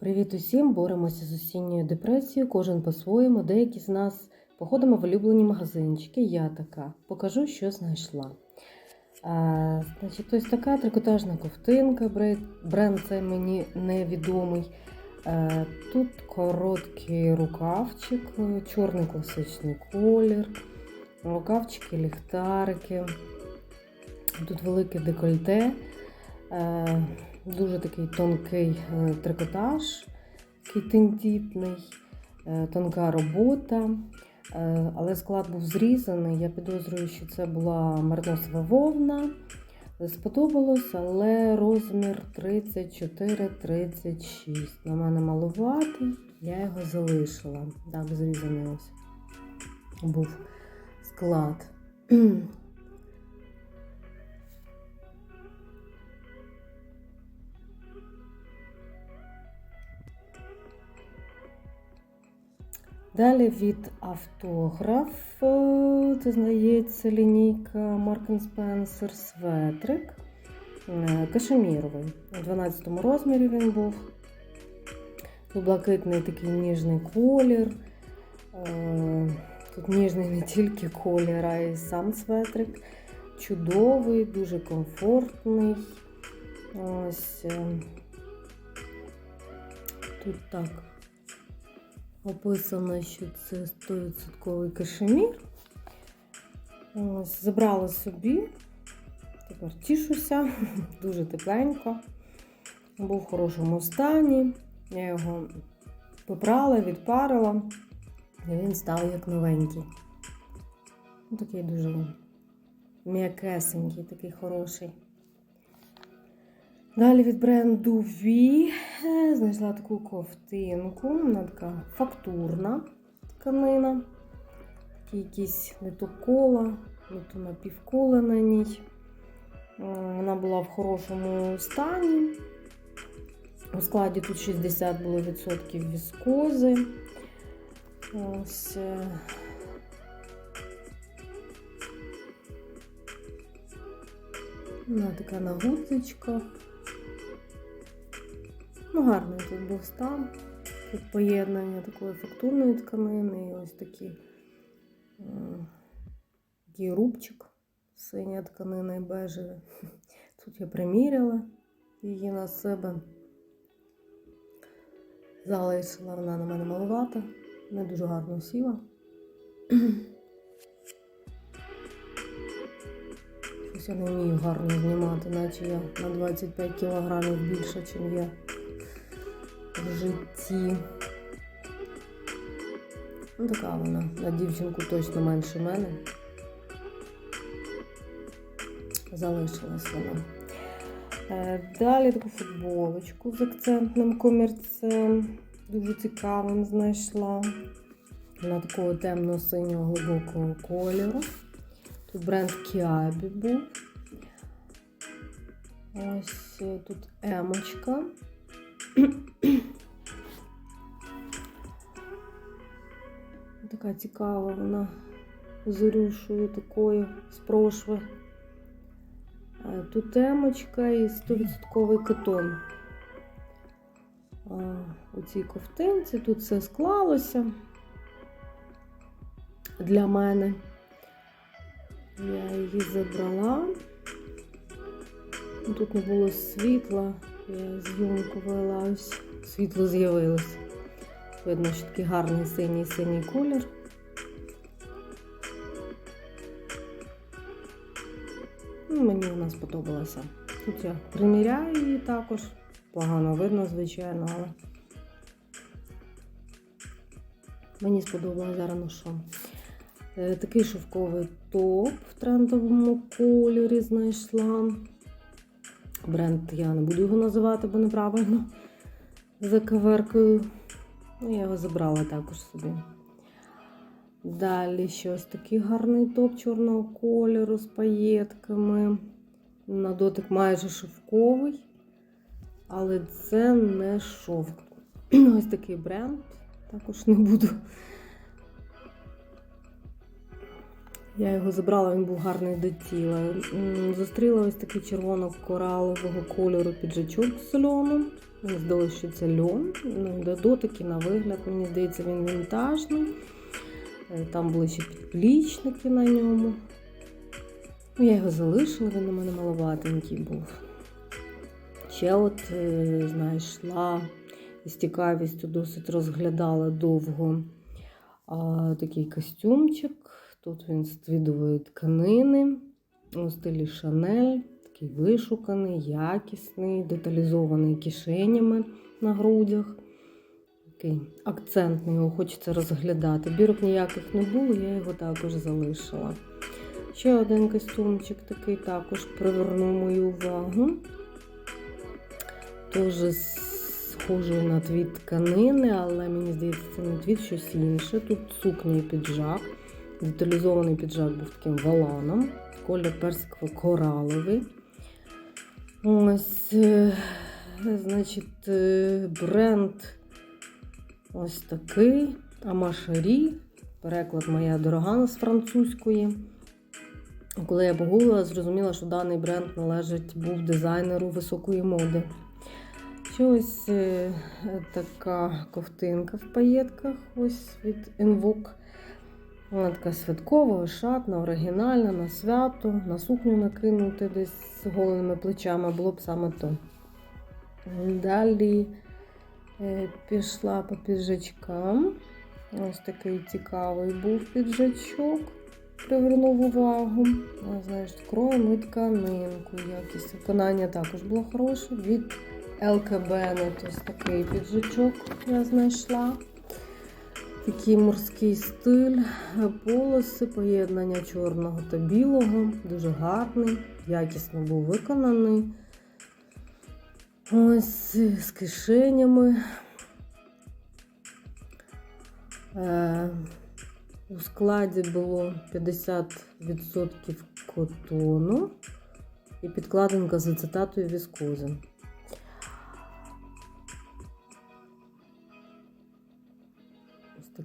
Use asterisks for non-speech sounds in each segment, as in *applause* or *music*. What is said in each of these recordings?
Привіт усім! Боремося з осінньою депресією, кожен по-своєму. Деякі з нас походимо в улюблені магазинчики. Я така. Покажу, що знайшла. А, значить, ось така трикотажна ковтинка. Бренд цей мені невідомий. Е, Тут короткий рукавчик, чорний класичний колір, рукавчики, ліхтарики. Тут велике декольте. Е, Дуже такий тонкий е, трикотаж, такий тендітний, е, тонка робота. Але склад був зрізаний. Я підозрюю, що це була марносова вовна. Сподобалось, але розмір 34-36. На мене малуватий, я його залишила. Так, зрізаний ось був склад. Далі від автограф, це здається лінійка Mark Spencer Светрик. Кашеміровий. У 12 розмірі він був. Блакитний такий ніжний колір. Е, Тут ніжний не тільки колір, а й сам светрик. Чудовий, дуже комфортний. Ось е, тут так описано, що це 100% кашемір. Ось, забрала собі. Тепер тішуся, *laughs* дуже тепленько. Був в хорошому стані. Я його попрала, відпарила, і він став як новенький. Ну, Такий дуже м'якесенький, такий хороший. Далі від бренду V е, знайшла таку ковтинку. Вона така фактурна тканина. Такі якісь не то кола, не то напівкола на ній. Е, Вона була в хорошому стані. У складі тут 60 було відсотків віскози. Ось. е, Вона така на гудзичках. Ну, гарний тут був стан. Тут поєднання такої фактурної тканини і ось такі, м, такий рубчик, синя тканина і бежеве. *laughs* Тут я приміряла її на себе. Залишила вона на мене малувата, не дуже гарно сіла. *clears throat* Щось я не вмію гарно знімати, наче я на 25 кілограмів більше, ніж я в житті. Ну, така вона. На дівчинку точно менше мене. Залишилась вона. Е, Далі таку футболочку з акцентним комірцем. Дуже цікавим знайшла. Вона такого темно-синього глибокого кольору. Тут бренд Кіабі був. Ось е, тут емочка. Така цікава вона з такою з прошви. Тут емочка і 100% катон. У цій ковтинці тут все склалося для мене. Я її забрала. Тут не було світла, я зйомку вела, ось світло з'явилось. Видно, що такий гарний синій синій колір. Ну, мені вона сподобалася. Тут я приміряю її також. Погано видно, звичайно, але мені сподобалося зараз що. Е, Такий шовковий топ в трендовому кольорі знайшла. Бренд я не буду його називати, бо неправильно за каверкою. Ну, я його забрала також собі. Далі щось такий гарний топ чорного кольору з паєтками. На дотик майже шовковий, але це не шовк. *clears throat* Ось такий бренд. Також не буду. Я його забрала, він був гарний до тіла. Зустріла ось такий червоно-коралового кольору піджачок з льоном. Мені здалося, що це льон. Ну, до дотики на вигляд, мені здається, він вінтажний. Е, Там були ще підплічники на ньому. Ну, я його залишила, він у мене маловатенький був. Ще от е, знайшла з цікавістю досить розглядала довго а, такий костюмчик. Тут він з тканини у стилі Шанель. Такий вишуканий, якісний, деталізований кишенями на грудях. Такий акцентний, його хочеться розглядати. Бірок ніяких не було, я його також залишила. Ще один костюмчик такий також привернув мою увагу. Теж схожий на твіт тканини, але мені здається, це не твіт, щось інше. Тут сукня і піджак. Деталізований піджак був таким валаном. Колір персиково-кораловий. Ось, е, значить, е, бренд ось такий. Амашарі. Переклад моя дорога з французької. Коли я погуглила, зрозуміла, що даний бренд належить був дизайнеру високої моди. Ще ось е, така ковтинка в паєтках ось від Invoke. Вона така святкова, ошатна, оригінальна, на свято, на сукню накинути десь з голеними плечами було б саме то. Далі е, пішла по піджачкам. Ось такий цікавий був піджачок, привернув увагу. Знаєш, кроєм і тканинку. Якість виконання також було хороше. Від ЛКБ ось такий піджачок я знайшла. Такий морський стиль, полоси, поєднання чорного та білого. Дуже гарний, якісно був виконаний. Ось з кишенями. Е, у складі було 50% котону і підкладинка за цитатою віскози.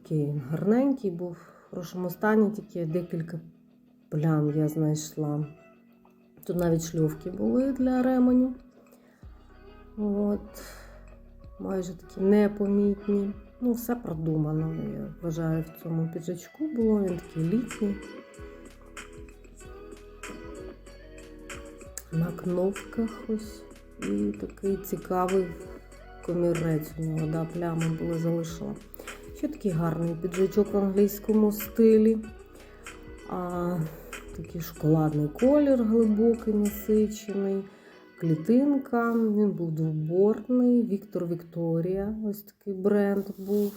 Такий гарненький був в хорошому стані, тільки декілька плям я знайшла. Тут навіть шльовки були для ременю. От. Майже такі непомітні. Ну, все продумано, я вважаю, в цьому піджачку було. Він такий літній. На кнопках ось. І такий цікавий комірець у нього, да, плями були залишила. Ще такий гарний піджачок в англійському стилі. А, Такий шоколадний колір, глибокий, насичений. Клітинка, він був двоборний, Віктор Вікторія, ось такий бренд був.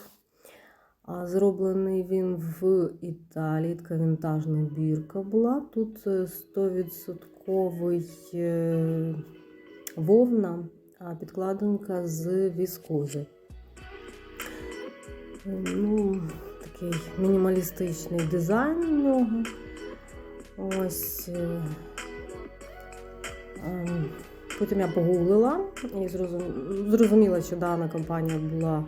А Зроблений він в Італії, така вінтажна бірка була. Тут 100% е, вовна, а підкладинка з віскози. Ну, Такий мінімалістичний дизайн у нього. Ось. е, ем, Потім я погуглила і зрозуміла, що дана компанія була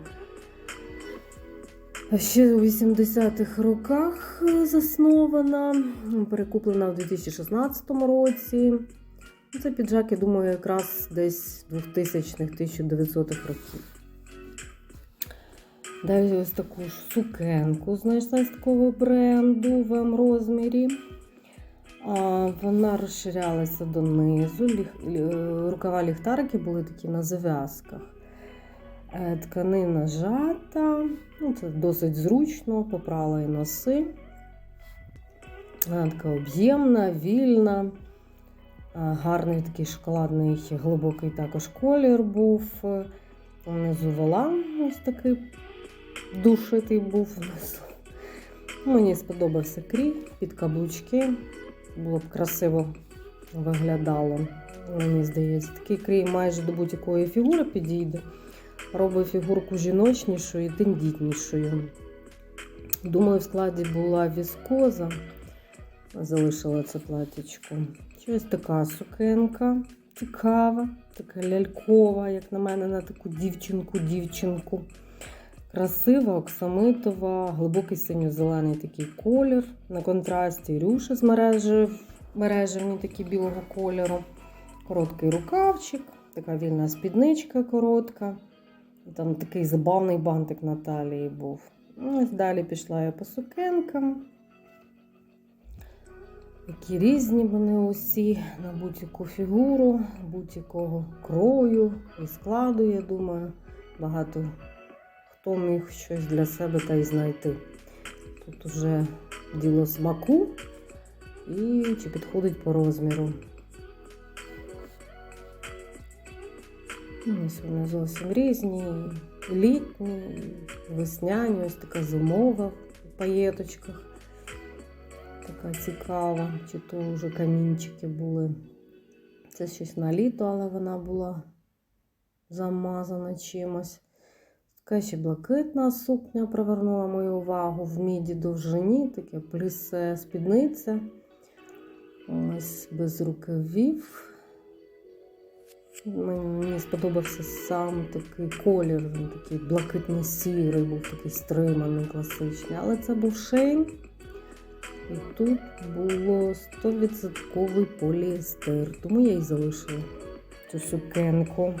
ще у 80-х роках заснована, перекуплена в 2016 році. Це піджак, я думаю, якраз десь 2000-х-1900-х років. Далі ось таку ж сукенку знайшла з такого бренду в М-розмірі. Вона розширялася донизу, рукава ліхтарики були такі на зав'язках. Е, тканина жата, ну, це досить зручно, попрала і носи. Вона така об'ємна, вільна, гарний такий шоколадний глибокий також колір був. Внизу волан ось такий душитий був внизу. Мені сподобався крій під каблучки було б красиво виглядало. Мені здається, такий крій майже до будь-якої фігури підійде. Робить фігурку жіночнішою і тендітнішою. Думаю, в складі була віскоза. Залишила це платічко. Щось така сукенка цікава, така лялькова, як на мене, на таку дівчинку-дівчинку. Красива, оксамитова, глибокий синьо-зелений такий колір. На контрасті рюші з мережі, мережевні такі білого кольору. Короткий рукавчик, така вільна спідничка коротка. Там такий забавний бантик на талії був. Ну, далі пішла я по сукенкам. Які різні вони усі на будь-яку фігуру, будь-якого крою і складу, я думаю. Багато хто міг щось для себе та й знайти. Тут уже діло смаку і чи підходить по розміру. Ну, Ось вони зовсім різні, літні, весняні, ось така зимова в паєточках. Така цікава, чи то вже камінчики були. Це щось на літо, але вона була замазана чимось. Така блакитна сукня привернула мою увагу в міді довжині, таке плісе спідниця. Ось без рукавів. Мені сподобався сам такий колір, він такий блакитно-сірий, був такий стриманий, класичний. Але це був шейн. І тут було 100% поліестер, тому я і залишила цю сукенку.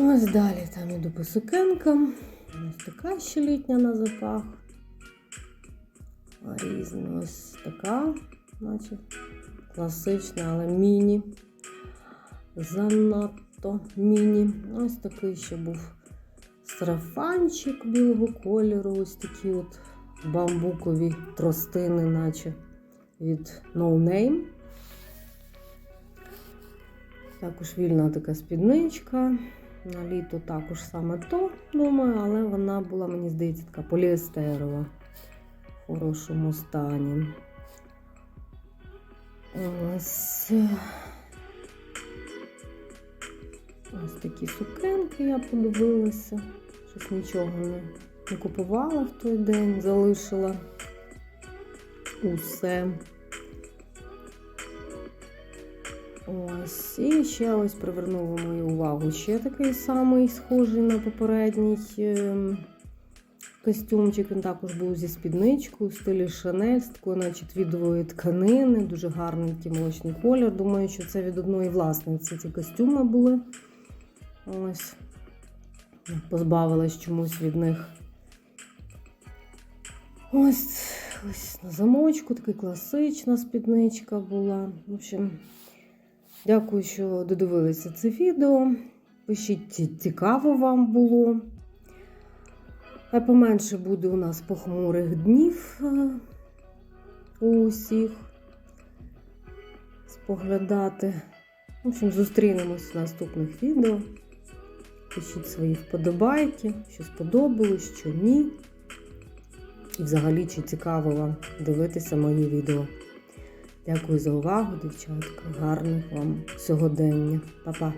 Ось далі там іду по сукенкам. Ось така ще літня на запах. Різна ось така, наче класична, але міні. Занадто міні. Ось такий ще був сарафанчик білого кольору. Ось такі от бамбукові тростини, наче від No Name. Також вільна така спідничка. На літо також саме то, думаю, але вона була, мені здається, така поліестерова в хорошому стані. Ось. Ось такі сукенки я подивилася. Щось нічого не, не купувала в той день, залишила усе. Ось, і ще ось привернула мою увагу ще такий самий схожий на попередній ем, костюмчик. Він також був зі спідничкою в стилі Шанель, з такої, наче твідової тканини, дуже гарний такий молочний колір. Думаю, що це від одної власниці ці костюми були. Ось, позбавилась чомусь від них. Ось, ось на замочку, така класична спідничка була. В общем, дякую, що додивилися це відео. Пишіть, цікаво вам було. А поменше буде у нас похмурих днів е, у усіх споглядати. В общем, зустрінемось в наступних відео. Пишіть свої вподобайки, що сподобалось, що ні. І взагалі, чи цікаво вам дивитися мої відео. Дякую за увагу, дівчатка. Гарних вам сьогодення. Па-па!